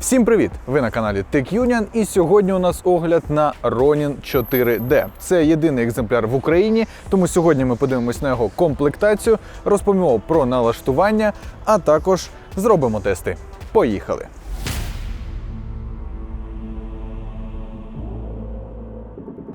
Всім привіт! Ви на каналі Tech Union і сьогодні у нас огляд на Ronin 4D. Це єдиний екземпляр в Україні, тому сьогодні ми подивимось на його комплектацію, розповімо про налаштування, а також зробимо тести. Поїхали!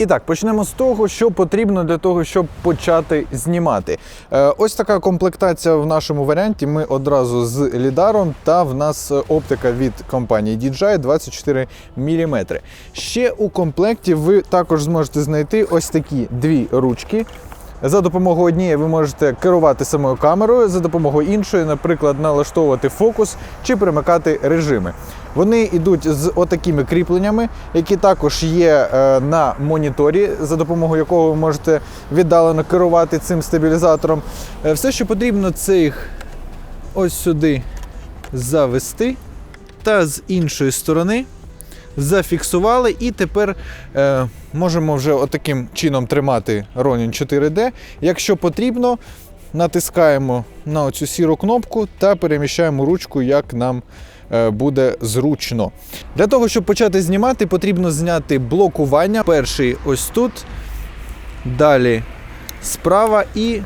І так, почнемо з того, що потрібно для того, щоб почати знімати. Е, ось така комплектація в нашому варіанті. Ми одразу з лідаром, та в нас оптика від компанії DJI 24 мм. Ще у комплекті ви також зможете знайти ось такі дві ручки. За допомогою однієї ви можете керувати самою камерою, за допомогою іншої, наприклад, налаштовувати фокус чи перемикати режими. Вони йдуть з отакими кріпленнями, які також є е, на моніторі, за допомогою якого ви можете віддалено керувати цим стабілізатором. Е, Все, що потрібно, це їх ось сюди завести та з іншої сторони зафіксували, і тепер е, можемо вже отаким чином тримати Ronin 4D. Якщо потрібно, натискаємо на цю сіру кнопку та переміщаємо ручку, як нам е, буде зручно. Для того, щоб почати знімати, потрібно зняти блокування. Перший ось тут, далі справа і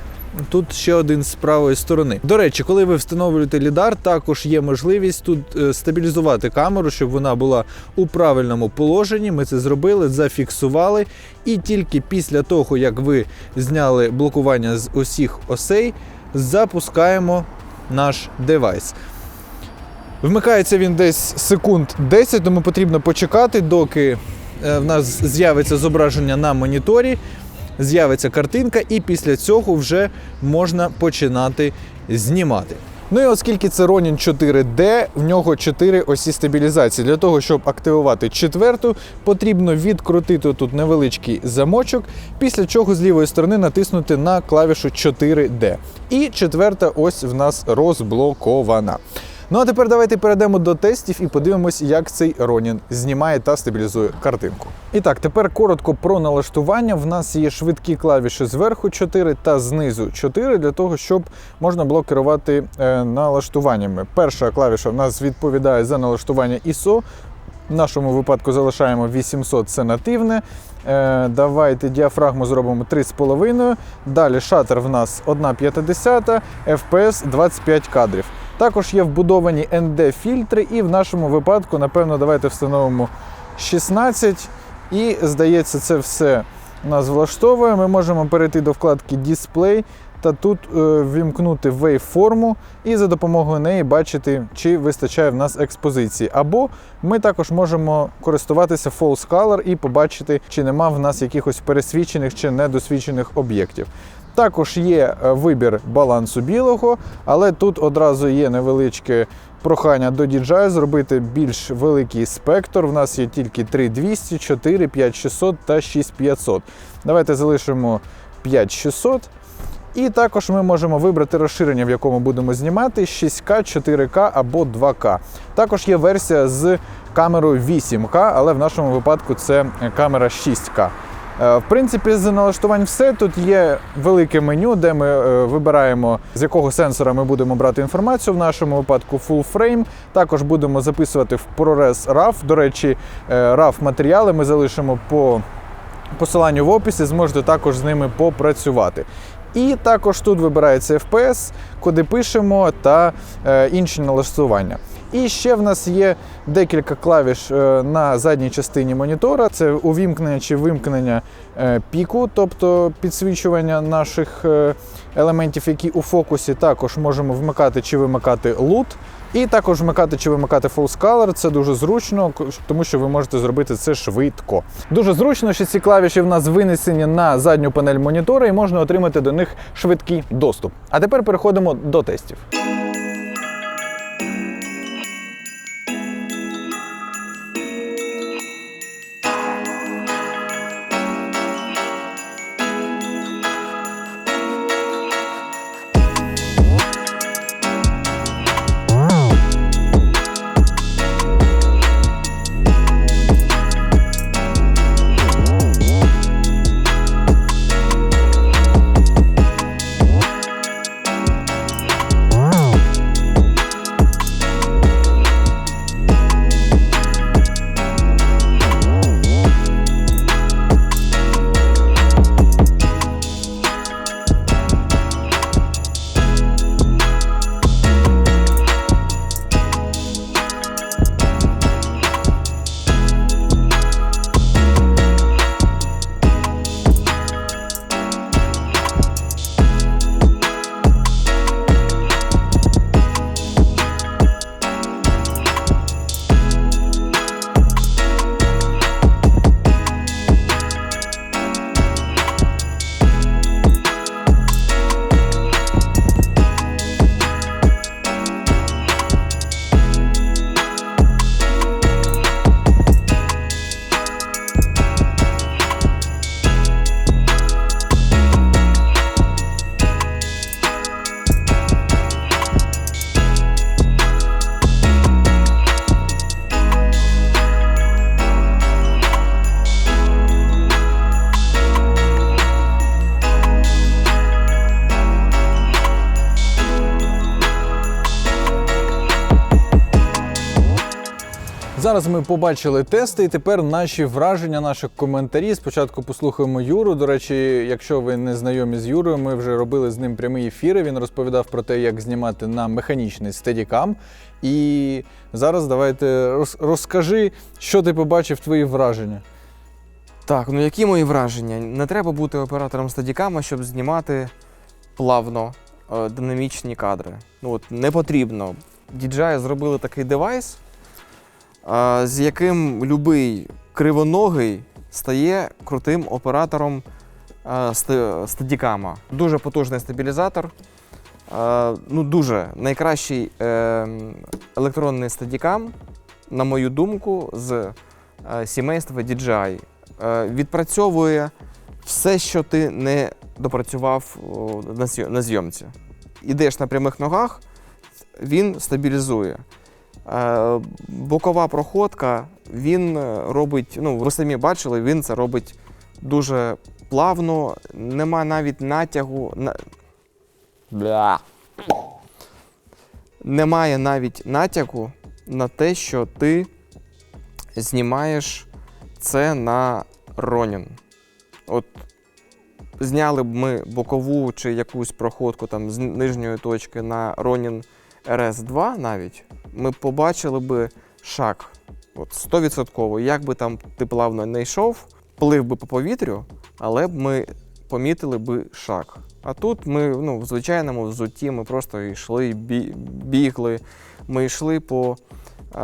Тут ще один з правої сторони. До речі, коли ви встановлюєте лідар, також є можливість тут е, стабілізувати камеру, щоб вона була у правильному положенні. Ми це зробили, зафіксували. І тільки після того, як ви зняли блокування з усіх осей, запускаємо наш девайс. Вмикається він десь секунд 10, тому потрібно почекати, доки е, в нас з'явиться зображення на моніторі з'явиться картинка, і після цього вже можна починати знімати. Ну і оскільки це Ronin 4D, в нього 4 осі стабілізації. Для того, щоб активувати четверту, потрібно відкрутити тут невеличкий замочок, після чого з лівої сторони натиснути на клавішу 4D. І четверта ось в нас розблокована. Ну а тепер давайте перейдемо до тестів і подивимось, як цей Ronin знімає та стабілізує картинку. І так, тепер коротко про налаштування. В нас є швидкі клавіші зверху 4 та знизу 4 для того, щоб можна було керувати е, налаштуваннями. Перша клавіша в нас відповідає за налаштування ISO. В нашому випадку залишаємо 800, це нативне. Е, давайте діафрагму зробимо 3,5. Далі шатер в нас 1,50, FPS 25 кадрів. Також є вбудовані ND-фільтри, і в нашому випадку, напевно, давайте встановимо 16. І, здається, це все нас влаштовує. Ми можемо перейти до вкладки Display та тут е, вімкнути waveформу і за допомогою неї бачити, чи вистачає в нас експозиції. Або ми також можемо користуватися False Color і побачити, чи нема в нас якихось пересвічених чи недосвідчених об'єктів. Також є е, вибір балансу білого, але тут одразу є невеличке прохання до DJI зробити більш великий спектр. В нас є тільки 3200, 4, 5600 та 6500. Давайте залишимо 5600. І також ми можемо вибрати розширення, в якому будемо знімати 6К, 4К або 2К. Також є версія з камерою 8К, але в нашому випадку це камера 6К. Е, В принципі, з налаштувань все. Тут є велике меню, де ми е, вибираємо, з якого сенсора ми будемо брати інформацію. В нашому випадку Full Frame. Також будемо записувати в ProRes RAW. До речі, е, RAW матеріали ми залишимо по посиланню в описі, зможете також з ними попрацювати. І також тут вибирається FPS, куди пишемо та інші налаштування. І ще в нас є декілька клавіш е, на задній частині монітора. Це увімкнення чи вимкнення е, піку, тобто підсвічування наших е, елементів, які у фокусі. Також можемо вмикати чи вимикати лут. І також вмикати чи вимикати False Color. Це дуже зручно, тому що ви можете зробити це швидко. Дуже зручно, що ці клавіші в нас винесені на задню панель монітора і можна отримати до них швидкий доступ. А тепер переходимо до тестів. Ми побачили тести, і тепер наші враження, наші коментарі. Спочатку послухаємо Юру. До речі, якщо ви не знайомі з Юрою, ми вже робили з ним прямі ефіри. Він розповідав про те, як знімати на механічний стедікам. І зараз давайте розкажи, що ти побачив, твої враження. Так, ну які мої враження? Не треба бути оператором стадікама, щоб знімати плавно е, динамічні кадри. Ну от не потрібно. DJI зробили такий девайс, з яким любий кривоногий стає крутим оператором е, стадікама. Дуже потужний стабілізатор. Е, ну, дуже найкращий е, електронний стадікам, на мою думку, з сімейства DJI відпрацьовує все, що ти не допрацював на зйомці. Ідеш на прямих ногах, він стабілізує. Е, Бокова проходка, він е, робить, ну, ви самі бачили, він це робить дуже плавно, нема навіть натягу. На... Бля. Немає навіть натягу на те, що ти знімаєш це на Ронін. От зняли б ми бокову чи якусь проходку там з нижньої точки на Ronin RS2 навіть, ми побачили би шаг. От 100%. Як би там ти плавно не йшов, плив би по повітрю, але б ми помітили би шаг. А тут ми ну, в звичайному взутті ми просто йшли, бі- бігли. Ми йшли по е,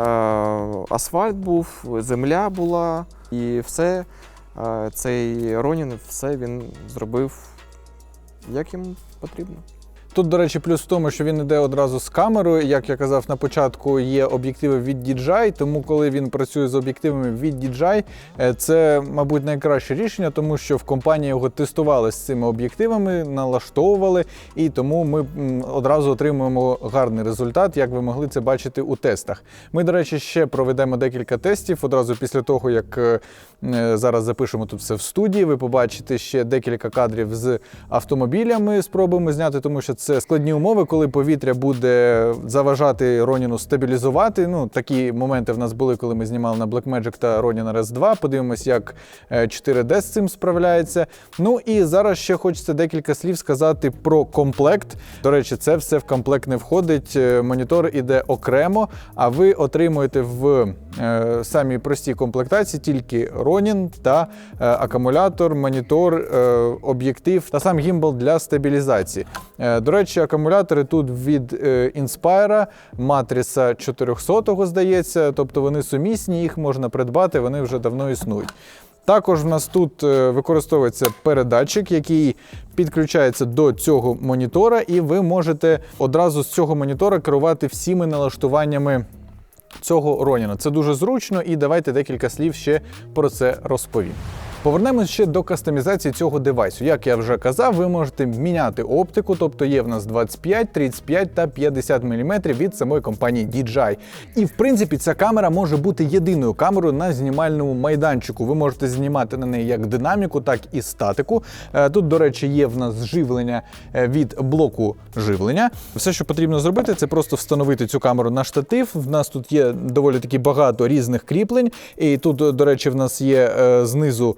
асфальт був, земля була, і все. Е, цей Ронін, все він зробив як їм потрібно. Тут, до речі, плюс в тому, що він йде одразу з камерою. Як я казав на початку, є об'єктиви від DJI, тому коли він працює з об'єктивами від DJI, е, це, мабуть, найкраще рішення, тому що в компанії його тестували з цими об'єктивами, налаштовували, і тому ми одразу отримуємо гарний результат, як ви могли це бачити у тестах. Ми, до речі, ще проведемо декілька тестів одразу після того, як е, е, зараз запишемо тут все в студії. Ви побачите ще декілька кадрів з автомобілями. Спробуємо зняти, тому що це складні умови, коли повітря буде заважати Роніну стабілізувати. Ну такі моменти в нас були, коли ми знімали на Blackmagic та Ronin RS2. Подивимось, як е, 4D з цим справляється. Ну і зараз ще хочеться декілька слів сказати про комплект. До речі, це все в комплект не входить. Е, Монітор іде окремо, а ви отримуєте в е, самій простій комплектації тільки Ronin та акумулятор, монітор, об'єктив та сам гімбал для стабілізації. До речі, акумулятори тут від е, Inspire, матриця 400 здається, тобто вони сумісні, їх можна придбати, вони вже давно існують. Також в нас тут е, використовується передатчик, який підключається до цього монітора, і ви можете одразу з цього монітора керувати всіми налаштуваннями цього Роніна. Це дуже зручно, і давайте декілька слів ще про це розповім. Повернемось ще до кастомізації цього девайсу. Як я вже казав, ви можете міняти оптику, тобто є в нас 25, 35 та 50 мм від самої компанії DJI. І в принципі ця камера може бути єдиною камерою на знімальному майданчику. Ви можете знімати на неї як динаміку, так і статику. Е, Тут, до речі, є в нас живлення е, від блоку живлення. Все, що потрібно зробити, це просто встановити цю камеру на штатив. В нас тут є доволі таки багато різних кріплень. І тут, до речі, в нас є е, знизу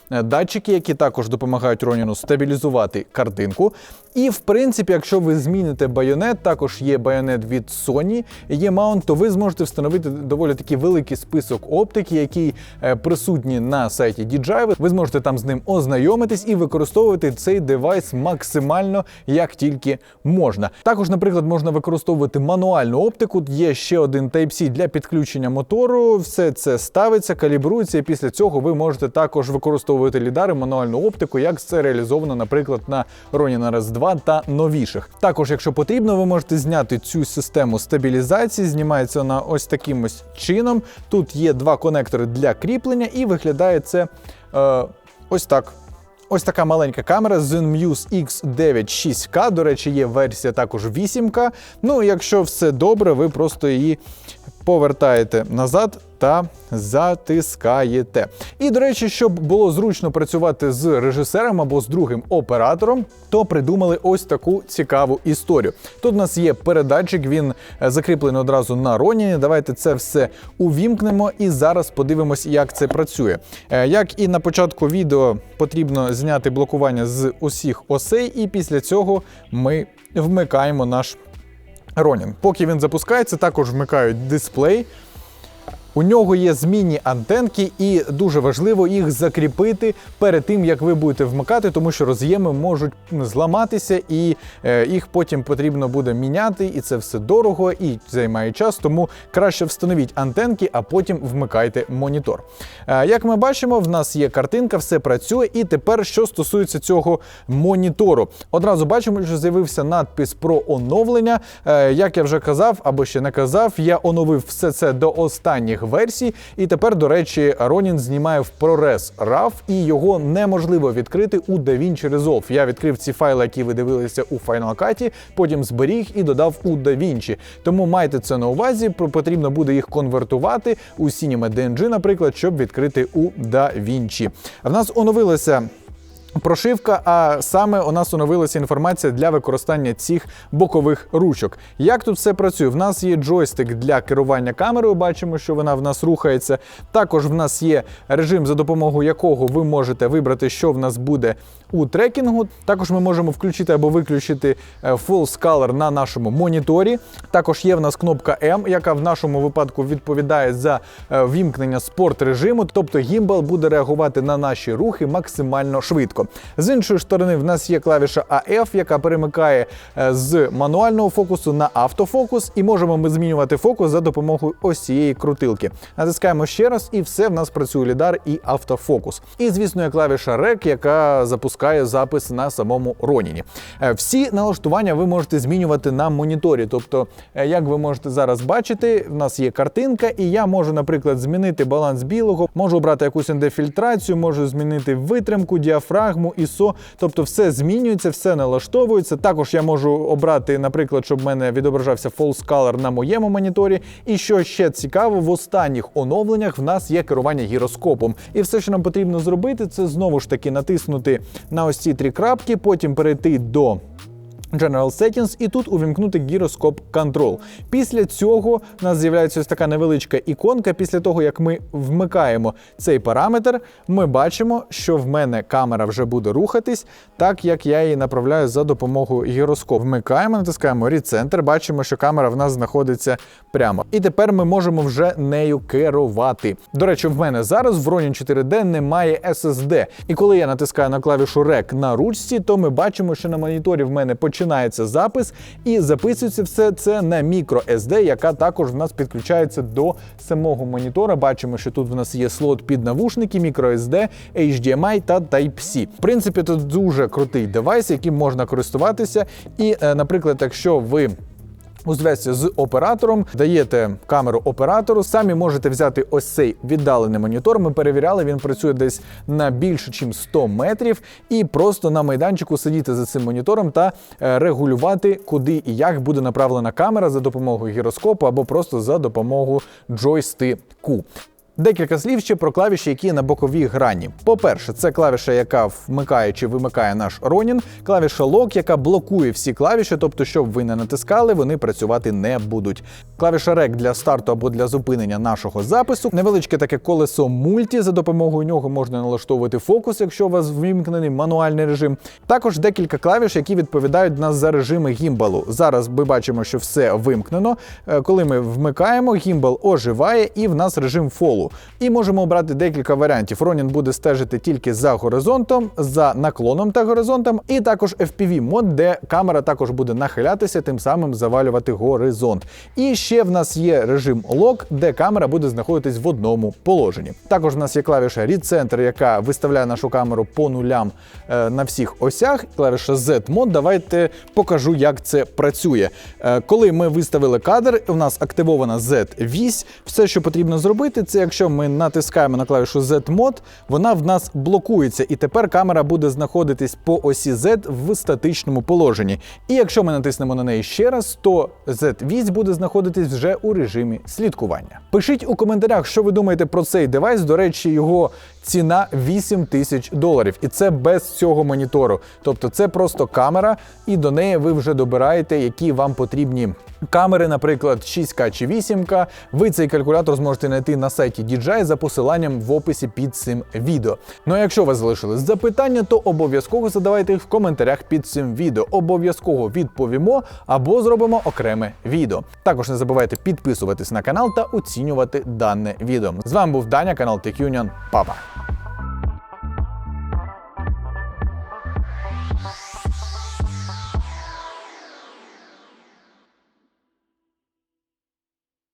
датчики, які також допомагають Роніну стабілізувати картинку. І в принципі, якщо ви зміните байонет, також є байонет від Sony, є маунт, то ви зможете встановити доволі таки великий список оптики, який е, присутні на сайті DJI. Ви зможете там з ним ознайомитись і використовувати цей девайс максимально як тільки можна. Також, наприклад, можна використовувати мануальну оптику. Є ще один Type-C для підключення мотору. Все це ставиться, калібрується, і після цього ви можете також використовувати лідари мануальну оптику, як це реалізовано, наприклад, на Ronin RS2 та новіших. Також, якщо потрібно, ви можете зняти цю систему стабілізації. Знімається вона ось таким ось чином. Тут є два конектори для кріплення, і виглядає це е, ось так. Ось така маленька камера ZenMuse X9 6K. До речі, є версія також 8K. Ну, якщо все добре, ви просто її повертаєте назад. Та затискаєте. І, до речі, щоб було зручно працювати з режисером або з другим оператором, то придумали ось таку цікаву історію. Тут у нас є передатчик, він е, закріплений одразу на Роніні. Давайте це все увімкнемо і зараз подивимось, як це працює. Е, Як і на початку відео потрібно зняти блокування з усіх осей, і після цього ми вмикаємо наш Ронін. Поки він запускається, також вмикають дисплей. У нього є змінні антенки, і дуже важливо їх закріпити перед тим, як ви будете вмикати, тому що роз'єми можуть зламатися, і е, їх потім потрібно буде міняти, і це все дорого і займає час. Тому краще встановіть антенки, а потім вмикайте монітор. Е, як ми бачимо, в нас є картинка, все працює. І тепер, що стосується цього монітору, одразу бачимо, що з'явився надпис про оновлення. Е, як я вже казав або ще не казав, я оновив все це до останніх версій. І тепер, до речі, Ronin знімає в ProRes RAW, і його неможливо відкрити у DaVinci Resolve. Я відкрив ці файли, які ви дивилися у Final Cut, потім зберіг і додав у DaVinci. Тому майте це на увазі. Потрібно буде їх конвертувати у Cinema DNG, наприклад, щоб відкрити у DaVinci. В нас оновилося Прошивка, а саме у нас оновилася інформація для використання цих бокових ручок. Як тут все працює? В нас є джойстик для керування камерою. Бачимо, що вона в нас рухається. Також в нас є режим, за допомогою якого ви можете вибрати, що в нас буде у трекінгу. Також ми можемо включити або виключити е, Full Color на нашому моніторі. Також є в нас кнопка M, яка в нашому випадку відповідає за е, вімкнення спорт режиму, тобто гімбал буде реагувати на наші рухи максимально швидко. З іншої сторони, в нас є клавіша AF, яка перемикає е, з мануального фокусу на автофокус, і можемо ми змінювати фокус за допомогою ось цієї крутилки. Натискаємо ще раз, і все в нас працює лідар і автофокус. І звісно, є клавіша REC, яка запускає запис на самому Роніні. Е, Всі налаштування ви можете змінювати на моніторі. Тобто, е, як ви можете зараз бачити, в нас є картинка, і я можу, наприклад, змінити баланс білого, можу обрати якусь індефільтрацію, можу змінити витримку, діафрагму, ISO. Тобто, все змінюється, все налаштовується. Також я можу обрати, наприклад, щоб в мене відображався false color на моєму моніторі. І що ще цікаво, в останніх оновленнях в нас є керування гіроскопом. І все, що нам потрібно зробити, це знову ж таки натиснути на ось ці три крапки, потім перейти до. General Settings і тут увімкнути гіроскоп Control. Після цього в нас з'являється ось така невеличка іконка. Після того, як ми вмикаємо цей параметр, ми бачимо, що в мене камера вже буде рухатись, так як я її направляю за допомогою гіроскопу. Вмикаємо, натискаємо Recenter, бачимо, що камера в нас знаходиться прямо. І тепер ми можемо вже нею керувати. До речі, в мене зараз в Ronin 4D немає SSD. І коли я натискаю на клавішу REC на ручці, то ми бачимо, що на моніторі в мене починається запис і записується все це на microSD, яка також в нас підключається до самого монітора. Бачимо, що тут в нас є слот під навушники, microSD, HDMI та Type-C. В принципі, тут дуже крутий девайс, яким можна користуватися. І, е, наприклад, якщо ви у зв'язці з оператором даєте камеру оператору, самі можете взяти ось цей віддалений монітор. Ми перевіряли, він працює десь на більше, ніж 100 метрів, і просто на майданчику сидіти за цим монітором та е, регулювати, куди і як буде направлена камера за допомогою гіроскопу або просто за допомогою джойстику. Декілька слів ще про клавіші, які на боковій грані. По-перше, це клавіша, яка вмикає чи вимикає наш Ronin, клавіша Lock, яка блокує всі клавіші, тобто, щоб ви не натискали, вони працювати не будуть. Клавіша REC для старту або для зупинення нашого запису. Невеличке таке колесо мульті. За допомогою нього можна налаштовувати фокус, якщо у вас вимкнений мануальний режим. Також декілька клавіш, які відповідають нас за режими гімбалу. Зараз ми бачимо, що все вимкнено. Е, Коли ми вмикаємо, гімбал оживає і в нас режим фолу. І можемо обрати декілька варіантів. Ronin буде стежити тільки за горизонтом, за наклоном та горизонтом, і також FPV мод, де камера також буде нахилятися, тим самим завалювати горизонт. І ще в нас є режим Lock, де камера буде знаходитись в одному положенні. Також в нас є клавіша Recenter, яка виставляє нашу камеру по нулям е, на всіх осях. Клавіша Z-мод. Давайте покажу, як це працює. Е, коли ми виставили кадр, у нас активована Z-вісь. Все, що потрібно зробити, це якщо ми натискаємо на клавішу Z-Mod, вона в нас блокується, і тепер камера буде знаходитись по осі Z в статичному положенні. І якщо ми натиснемо на неї ще раз, то Z-вісь буде знаходитись вже у режимі слідкування. Пишіть у коментарях, що ви думаєте про цей девайс. До речі, його ціна 8 тисяч доларів, і це без цього монітору. Тобто, це просто камера, і до неї ви вже добираєте, які вам потрібні камери, наприклад, 6К чи 8К. Ви цей калькулятор зможете знайти на сайті DJI за посиланням в описі під цим відео. Ну а якщо у вас залишились запитання, то обов'язково задавайте їх в коментарях під цим відео. Обов'язково відповімо або зробимо окреме відео. Також не забувайте підписуватись на канал та оцінювати дане відео. З вами був Даня, канал TechUnion. Папа.